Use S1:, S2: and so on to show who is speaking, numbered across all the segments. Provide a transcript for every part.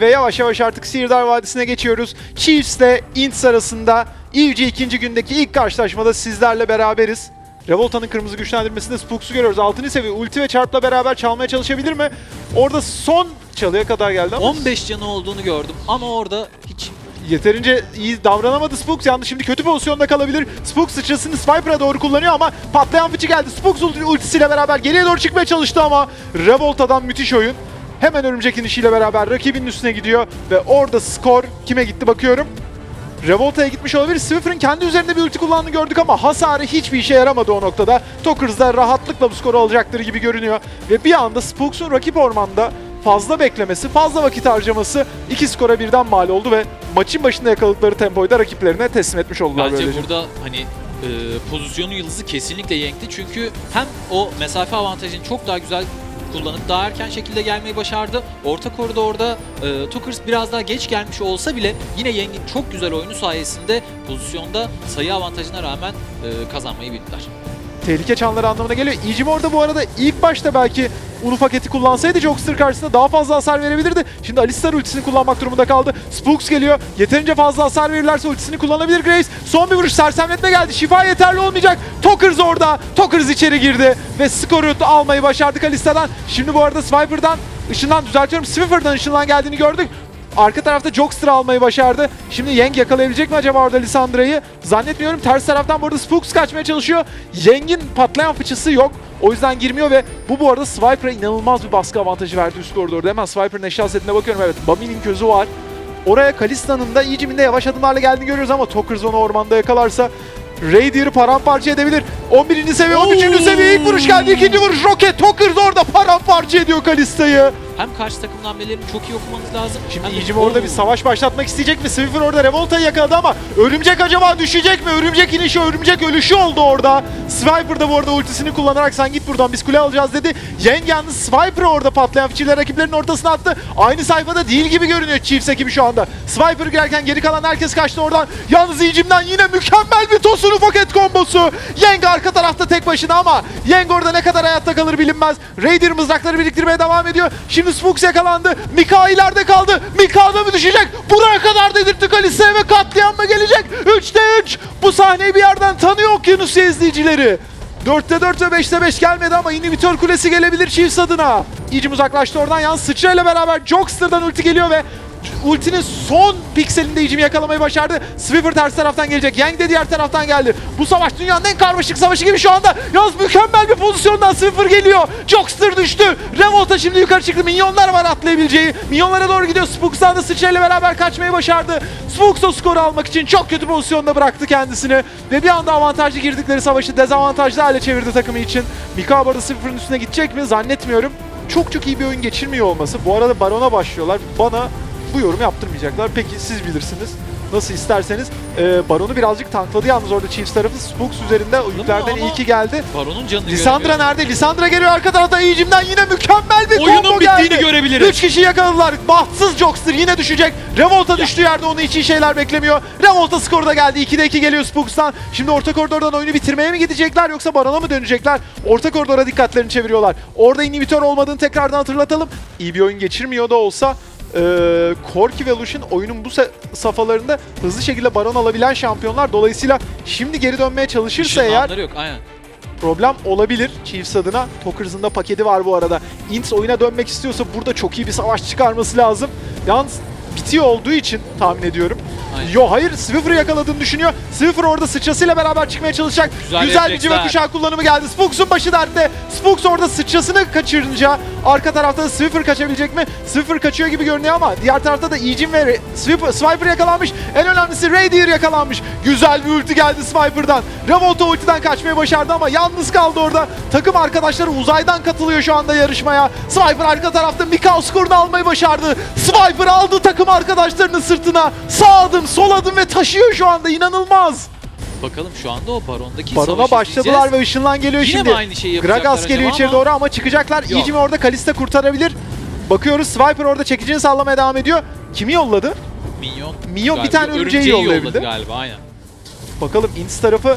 S1: Ve yavaş yavaş artık Sihirdar Vadisi'ne geçiyoruz. Chiefs ile Ints arasında EVG ikinci gündeki ilk karşılaşmada sizlerle beraberiz. Revolta'nın kırmızı güçlendirmesinde Spooks'u görüyoruz. 6. seviye ulti ve çarpla beraber çalmaya çalışabilir mi? Orada son çalıya kadar geldi ama
S2: 15 canı olduğunu gördüm ama orada hiç
S1: yeterince iyi davranamadı Spooks. Yalnız şimdi kötü pozisyonda kalabilir. Spooks sıçrasını Sniper'a doğru kullanıyor ama patlayan fıçı geldi. Spooks ulti- ultisiyle beraber geriye doğru çıkmaya çalıştı ama Revolta'dan müthiş oyun. Hemen örümcek inişiyle beraber rakibinin üstüne gidiyor ve orada skor kime gitti bakıyorum. Revolta'ya gitmiş olabilir. Swiffer'ın kendi üzerinde bir ulti kullandığını gördük ama hasarı hiçbir işe yaramadı o noktada. Tokers da rahatlıkla bu skoru alacaktır gibi görünüyor. Ve bir anda Spooks'un rakip ormanda fazla beklemesi, fazla vakit harcaması iki skora birden mal oldu ve maçın başında yakaladıkları tempoyu da rakiplerine teslim etmiş oldular
S2: bence
S1: böylece.
S2: burada hani e, pozisyonu yıldızı kesinlikle yenkti. Çünkü hem o mesafe avantajını çok daha güzel kullanıp daha erken şekilde gelmeyi başardı. Orta koridorda e, Tukers biraz daha geç gelmiş olsa bile yine Yeng'in çok güzel oyunu sayesinde pozisyonda sayı avantajına rağmen e, kazanmayı bildiler.
S1: Tehlike çanları anlamına geliyor. Ijim orada bu arada ilk başta belki Unu paketi kullansaydı Jokster karşısında daha fazla hasar verebilirdi. Şimdi Alistar ultisini kullanmak durumunda kaldı. Spooks geliyor. Yeterince fazla hasar verirlerse ultisini kullanabilir Graves. Son bir vuruş sersemletme geldi. Şifa yeterli olmayacak. Tokers orada. Tokers içeri girdi ve skoru almayı başardık Alistar'dan. Şimdi bu arada Swiper'dan ışından düzeltiyorum. Swiffer'dan ışından geldiğini gördük. Arka tarafta Jokster almayı başardı. Şimdi Yeng yakalayabilecek mi acaba orada Lisandra'yı? Zannetmiyorum. Ters taraftan bu arada Spooks kaçmaya çalışıyor. Yeng'in patlayan fıçısı yok. O yüzden girmiyor ve bu bu arada Swiper'a inanılmaz bir baskı avantajı verdi üst koridorda. Hemen Swiper'ın eşya setine bakıyorum. Evet Bami'nin közü var. Oraya Kalista'nın da Ijim'in de yavaş adımlarla geldiğini görüyoruz ama Tokers onu ormanda yakalarsa Raider'ı paramparça edebilir. 11. seviye, 13.
S2: Oo!
S1: seviye ilk vuruş geldi. ikinci vuruş Rocket Tokers orada paramparça ediyor Kalista'yı.
S2: Hem karşı takımın hamlelerini çok iyi okumanız lazım.
S1: Şimdi
S2: hem
S1: Ijim orada bir savaş başlatmak isteyecek mi? Swiffer orada Revolta'yı yakaladı ama Örümcek acaba düşecek mi? Örümcek inişi, Örümcek ölüşü oldu orada. Swiper da bu arada ultisini kullanarak sen git buradan biz kule alacağız dedi. Yeng yalnız Swiper'ı orada patlayan fıçıyla rakiplerin ortasına attı. Aynı sayfada değil gibi görünüyor Chiefs ekibi şu anda. Swiper girerken geri kalan herkes kaçtı oradan. Yalnız Ijim'den yine mükemmel bir Tosun'u paket kombosu. Yeng arka tarafta tek başına ama Yeng orada ne kadar hayatta kalır bilinmez. Raider mızrakları biriktirmeye devam ediyor. Şimdi Spooks yakalandı. Mika ileride kaldı. Mika da mı düşecek? Buraya kadar dedirtti Kalise ve katliam mı gelecek? 3'te 3. Bu sahneyi bir yerden tanıyor Okyanus izleyicileri. 4'te 4 ve 5'te 5 gelmedi ama inhibitor kulesi gelebilir Chiefs adına. İyicim uzaklaştı oradan. Yalnız sıçrayla beraber Jokster'dan ulti geliyor ve ultinin son pikselinde icimi yakalamayı başardı. Swiffer ters taraftan gelecek. Yang de diğer taraftan geldi. Bu savaş dünyanın en karmaşık savaşı gibi şu anda. Yalnız mükemmel bir pozisyondan Swiffer geliyor. Jokster düştü. Revolta şimdi yukarı çıktı. Minyonlar var atlayabileceği. Minyonlara doğru gidiyor. Spooks'tan da sıçrayla beraber kaçmayı başardı. Spooks o skoru almak için çok kötü pozisyonda bıraktı kendisini. Ve bir anda avantajlı girdikleri savaşı dezavantajlı hale çevirdi takımı için. Mika bu arada Swiffer'ın üstüne gidecek mi? Zannetmiyorum. Çok çok iyi bir oyun geçirmiyor olması. Bu arada Baron'a başlıyorlar. Bana bu yorum yaptırmayacaklar. Peki siz bilirsiniz. Nasıl isterseniz. Ee, Baron'u birazcık tankladı yalnız orada Chiefs tarafı. Spooks üzerinde yüklerden iyi ki geldi.
S2: Baron'un canını
S1: Lisandra nerede? Lisandra geliyor arka tarafta Ijim'den yine mükemmel bir
S2: Oyunun
S1: combo
S2: bittiğini
S1: geldi.
S2: görebiliriz.
S1: 3 kişi yakaladılar. Bahtsız Jokster yine düşecek. Revolta düştüğü yerde onu hiç iyi şeyler beklemiyor. Revolta skoru da geldi. 2'de 2 geliyor Spooks'tan. Şimdi orta koridordan oyunu bitirmeye mi gidecekler yoksa Baron'a mı dönecekler? Orta koridora dikkatlerini çeviriyorlar. Orada inhibitor olmadığını tekrardan hatırlatalım. İyi bir oyun geçirmiyor da olsa e, Corki ve Lucian oyunun bu safhalarında hızlı şekilde Baron alabilen şampiyonlar. Dolayısıyla şimdi geri dönmeye çalışırsa eğer
S2: Işınlanları yok aynen.
S1: problem olabilir Chiefs adına. Tokers'ın da paketi var bu arada. Ints oyuna dönmek istiyorsa burada çok iyi bir savaş çıkarması lazım. Yalnız bitiyor olduğu için tahmin ediyorum.
S2: Aynen.
S1: Yo hayır Swiffer'ı yakaladığını düşünüyor. Swiffer orada sıçrasıyla beraber çıkmaya çalışacak.
S2: Güzel
S1: Güzel, bir civa kuşağı kullanımı geldi. Spooks'un başı dertte. Spooks orada sıçrasını kaçırınca arka tarafta da Swiffer kaçabilecek mi? Swiffer kaçıyor gibi görünüyor ama diğer tarafta da Ijin ve Swiper yakalanmış. En önemlisi Radier yakalanmış. Güzel bir ulti geldi Swiper'dan. Revolta ultiden kaçmayı başardı ama yalnız kaldı orada. Takım arkadaşları uzaydan katılıyor şu anda yarışmaya. Swiper arka tarafta Mikao skorunu almayı başardı. Swiper aldı takım arkadaşlarının sırtına. Sağ adım, sol adım ve taşıyor şu anda. İnanılmaz.
S2: Bakalım şu anda o Baron'daki
S1: Barona
S2: savaşı
S1: başladılar
S2: izleyeceğiz.
S1: ve ışınlan geliyor
S2: Yine
S1: şimdi.
S2: mi aynı şeyi yapacaklar
S1: Gragas geliyor
S2: acaba
S1: içeri
S2: ama-
S1: doğru ama çıkacaklar.
S2: Yok.
S1: Orada Kalista kurtarabilir. Bakıyoruz Swiper orada çekicini sallamaya devam ediyor. Kimi yolladı?
S2: Minyon.
S1: Minyon bir
S2: galiba.
S1: tane örümceği yollayabildi.
S2: yolladı galiba aynen.
S1: Bakalım Ints tarafı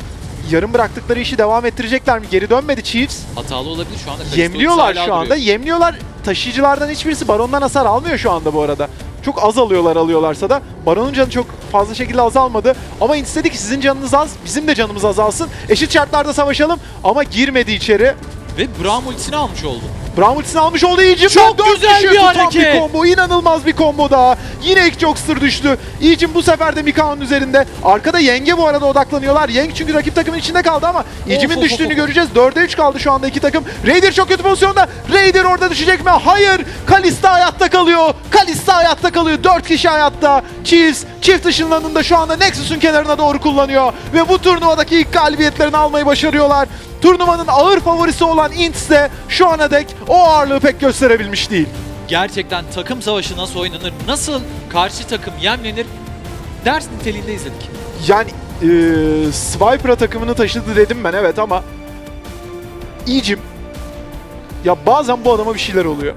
S1: yarım bıraktıkları işi devam ettirecekler mi? Geri dönmedi Chiefs.
S2: Hatalı olabilir şu anda. Kalisto
S1: Yemliyorlar
S2: hala
S1: şu anda.
S2: duruyor.
S1: Yemliyorlar. Taşıyıcılardan hiçbirisi Baron'dan hasar almıyor şu anda bu arada. Çok az alıyorlar alıyorlarsa da. Baron'un canı çok fazla şekilde azalmadı. Ama Ints dedi ki sizin canınız az, bizim de canımız azalsın. Eşit şartlarda savaşalım ama girmedi içeri.
S2: Ve Braum ultisini almış oldu.
S1: Brown almış oldu Ejim.
S2: Çok güzel bir hareket.
S1: bir combo. İnanılmaz bir combo daha. Yine ilk Jokster düştü. Ejim bu sefer de Mikao'nun üzerinde. Arkada Yeng'e bu arada odaklanıyorlar. Yeng çünkü rakip takımın içinde kaldı ama Ejim'in
S2: of,
S1: düştüğünü
S2: of.
S1: göreceğiz. 4'e 3 kaldı şu anda iki takım. Raider çok kötü pozisyonda. Raider orada düşecek mi? Hayır. Kalista hayatta kalıyor. Kalista hayatta kalıyor. 4 kişi hayatta. Chiefs çift ışınlanında şu anda Nexus'un kenarına doğru kullanıyor. Ve bu turnuvadaki ilk galibiyetlerini almayı başarıyorlar. Turnuvanın ağır favorisi olan Ints de şu ana dek o ağırlığı pek gösterebilmiş değil.
S2: Gerçekten takım savaşı nasıl oynanır, nasıl karşı takım yemlenir ders niteliğinde izledik.
S1: Yani eee Sviper'a takımını taşıdı dedim ben evet ama İyicim ya bazen bu adama bir şeyler oluyor.